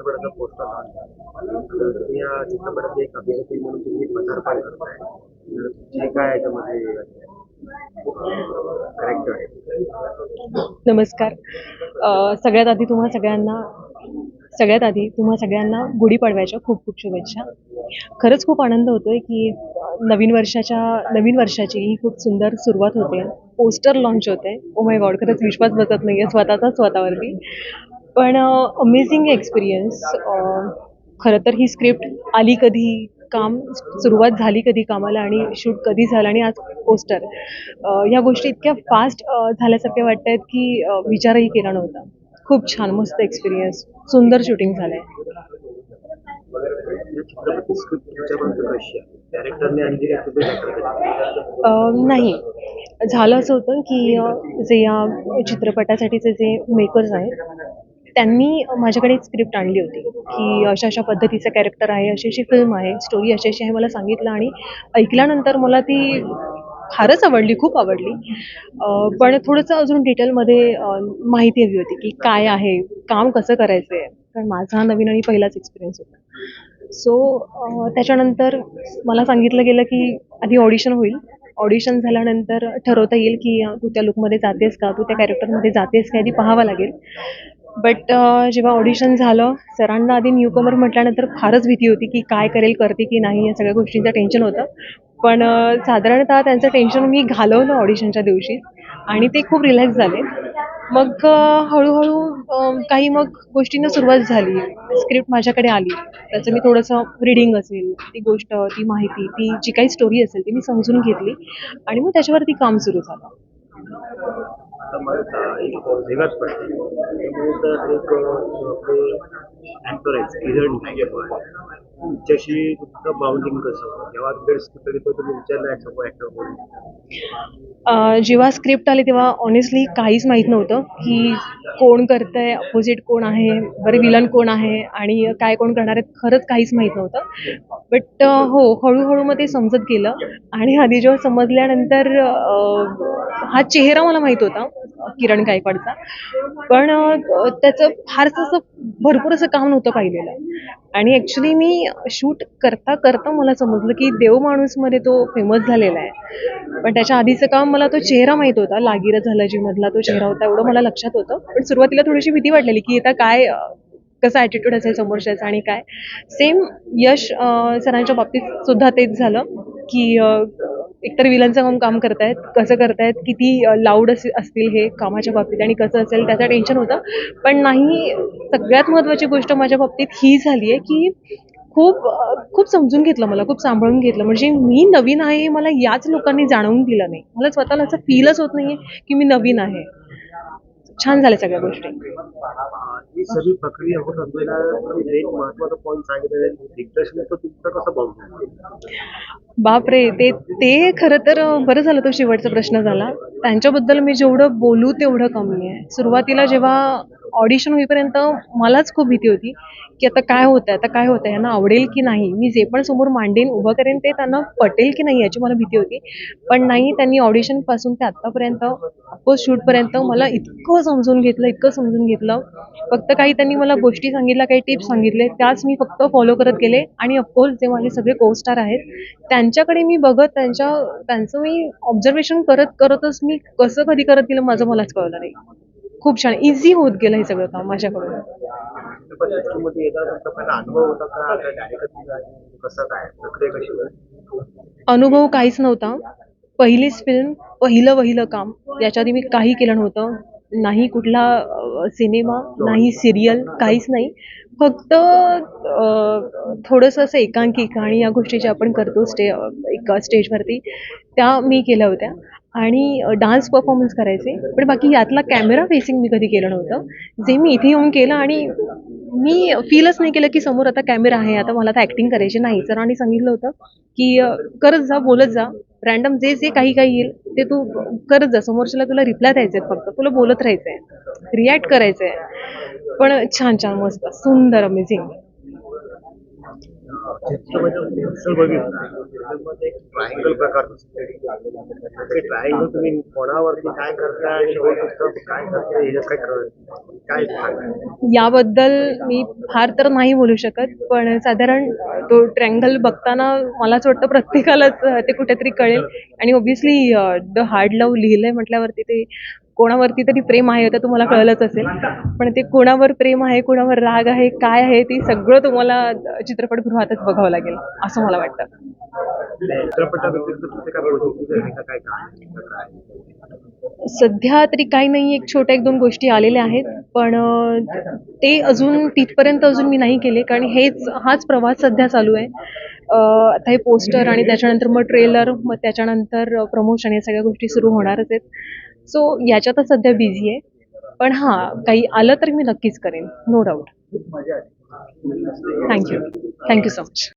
चित्रपटाचा पोस्टर तर या चित्रपटात एक अभिनेत्री म्हणून तुम्ही पदार्पण करताय तर जे काय याच्यामध्ये आहे. नमस्कार. सगळ्यात आधी तुम्हा सगळ्यांना सगळ्यात आधी तुम्हा सगळ्यांना गुढीपाडव्याच्या खूप खूप शुभेच्छा. खरंच खूप आनंद होतोय की नवीन वर्षाच्या नवीन वर्षाची ही खूप सुंदर सुरुवात होते. पोस्टर लॉन्च होते. ओ माय गॉड खरंच विश्वास बसत नाही आहे स्वतःचा स्वतःवरती. पण अमेझिंग एक्सपिरियन्स खरं तर ही स्क्रिप्ट आली कधी काम सुरुवात झाली कधी कामाला आणि शूट कधी झालं आणि आज पोस्टर ह्या गोष्टी इतक्या फास्ट झाल्यासारख्या वाटत आहेत की विचारही केला नव्हता. खूप छान मस्त एक्सपिरियन्स सुंदर शूटिंग झालं आहे नाही. झालं असं होतं की जे या चित्रपटासाठीचे जे मेकर्स आहेत त्यांनी माझ्याकडे एक स्क्रिप्ट आणली होती की अशा अशा पद्धतीचं कॅरेक्टर आहे अशी अशी फिल्म आहे स्टोरी अशी अशी आहे मला सांगितलं आणि ऐकल्यानंतर मला ती फारच आवडली खूप आवडली. पण थोडंसं अजून डिटेलमध्ये माहिती हवी होती की काय आहे काम कसं करायचं आहे कारण माझा हा नवीन आणि पहिलाच एक्सपिरियन्स होता. सो त्याच्यानंतर मला सांगितलं गेलं की आधी ऑडिशन होईल. ऑडिशन झाल्यानंतर ठरवता येईल की तू त्या लुकमध्ये जातेस का तू त्या कॅरेक्टरमध्ये जातेस का आधी पाहावं लागेल. बट uh, जेव्हा ऑडिशन झालं सरांना आधी न्यूकमर म्हटल्यानंतर फारच भीती होती की काय करेल करते की नाही या सगळ्या गोष्टींचं टेन्शन होतं. पण uh, साधारणतः त्यांचं टेन्शन मी घालवलं ऑडिशनच्या दिवशी आणि ते खूप रिलॅक्स झाले. मग uh, हळूहळू um, काही मग गोष्टींना सुरुवात झाली. स्क्रिप्ट माझ्याकडे आली. त्याचं मी थोडंसं रिडिंग असेल ती गोष्ट ती माहिती ती जी काही स्टोरी असेल ती मी समजून घेतली आणि मग त्याच्यावरती काम सुरू झालं. आता मला एक वेगळाच पडतो त्यामुळे तर एक आपले ऍक्टर आहेत किरण तिच्याशी तुमचं बाउंडिंग कसं जेव्हा तुमच्या स्क्रिप्ट येतो तुम्ही विचारलं समोर ऍक्टर म्हणून जेव्हा स्क्रिप्ट आली तेव्हा ऑनेस्टली काहीच माहीत नव्हतं की कोण करतंय अपोजिट कोण आहे बरे विलन कोण आहे आणि काय कोण करणार आहेत खरंच काहीच माहीत नव्हतं. बट हो हळूहळू मग ते समजत गेलं आणि आधी जेव्हा समजल्यानंतर हा चेहरा मला माहीत होता. किरण गायकवाडचा. पण त्याचं फारसं असं भरपूर असं काम नव्हतं पाहिलेलं. आणि ॲक्च्युली मी शूट करता करता मला समजलं की देव माणूसमध्ये तो फेमस झालेला आहे. पण त्याच्या आधीचं काम मला तो चेहरा माहीत होता. लागीर झाला जी मधला तो चेहरा होता एवढं मला लक्षात होतं. पण सुरुवातीला थोडीशी भीती वाटलेली की आता काय कसा ॲटिट्यूड असेल समोरच्याचा आणि काय. सेम यश सरांच्या बाबतीत सुद्धा तेच झालं की एकतर विलनचं काम काम करतायत कसं करतायत किती लाऊड अस असतील हे कामाच्या बाबतीत आणि कसं असेल त्याचं टेन्शन होतं. पण नाही सगळ्यात महत्त्वाची गोष्ट माझ्या बाबतीत ही झाली आहे की खूप खूप समजून घेतलं मला खूप सांभाळून घेतलं. म्हणजे मी नवीन आहे हे मला याच लोकांनी जाणवून दिलं नाही. मला स्वतःला असं फीलच होत नाहीये की मी नवीन आहे. छान झाल्या सगळ्या गोष्टी. ही सगळी प्रक्रिया होत असलेला एक महत्त्वाचा पॉईंट सांगितलेला दिग्दर्शनाचं तुमचं कसं बापरे ते ते खरं तर बरं झालं तो शेवटचा प्रश्न झाला. त्यांच्याबद्दल मी जेवढं बोलू तेवढं कमी आहे. सुरुवातीला जेव्हा ऑडिशन होईपर्यंत मलाच खूप भीती होती की आता काय होतं आता काय होतं यांना आवडेल की नाही? मी जे पण समोर मांडेन उभं करेन ते त्यांना पटेल की नाही याची मला भीती होती. पण नाही त्यांनी ऑडिशनपासून ते आत्तापर्यंत अफकोर्स शूटपर्यंत मला इतकं समजून घेतलं इतकं समजून घेतलं. फक्त काही त्यांनी मला गोष्टी सांगितल्या काही टिप्स सांगितले त्याच मी फक्त फॉलो करत गेले. आणि ऑफकोर्स जे माझे सगळे को स्टार आहेत त्यांच्याकडे मी बघत त्यांच्या त्यांचं मी ऑब्झर्वेशन करत करतच मी कसं कधी करत गेलं माझं मलाच कळलं नाही. खूप छान इझी होत गेलं हे सगळं काम माझ्याकडून. अनुभव काहीच नव्हता. पहिलीच फिल्म पहिलं पहिलं काम. याच्या आधी मी काही केलं नव्हतं. नाही कुठला सिनेमा नाही सिरियल काहीच नाही. फक्त थोडंसं असं एकांकिका आणि या गोष्टी ज्या आपण करतो स्टे एक स्टेजवरती त्या मी केल्या होत्या. आणि डान्स परफॉर्मन्स करायचे. पण बाकी यातला कॅमेरा फेसिंग मी कधी केलं नव्हतं. जे मी इथे येऊन केलं आणि मी फीलच नाही केलं की समोर आता कॅमेरा आहे. आता मला आता ॲक्टिंग करायची नाही सरांनी सांगितलं होतं की करत जा बोलत जा. रॅन्डम जे जे काही काही येईल ते तू करत जा. समोरच्याला तुला रिप्लाय द्यायचे फक्त. तुला बोलत राहायचं आहे रिॲक्ट करायचं आहे पण छान छान मस्त सुंदर अमेझिंग चित्रपटामध्ये पोस्टर बघितलं त्याच्यामध्ये एक ट्रायंगल प्रकारचं ते ट्रायंगल तुम्ही कोणावरती काय करताय काय करताय हे काय काय याबद्दल मी फार तर नाही बोलू शकत पण साधारण तो ट्रँगल बघताना मला असं वाटतं प्रत्येकालाच ते कुठेतरी कळेल. आणि ओबियसली द हार्ड लव्ह लिहिलंय म्हटल्यावरती ते कोणावरती तरी प्रेम आहे तर तुम्हाला कळलंच असेल. पण ते कोणावर प्रेम आहे कोणावर राग आहे काय आहे ते सगळं तुम्हाला चित्रपटगृहातच बघावं लागेल असं मला वाटतं. सध्या तरी काही नाही एक छोट्या एक दोन गोष्टी आलेल्या आहेत. पण ते अजून तिथपर्यंत अजून मी नाही केले कारण हेच हाच प्रवास सध्या चालू आहे. आता हे पोस्टर आणि त्याच्यानंतर मग ट्रेलर मग त्याच्यानंतर प्रमोशन या सगळ्या गोष्टी सुरू होणारच आहेत. सो याच्यातच सध्या बिझी आहे. पण हां काही आलं तर मी नक्कीच करेन. No doubt thank you thank you so much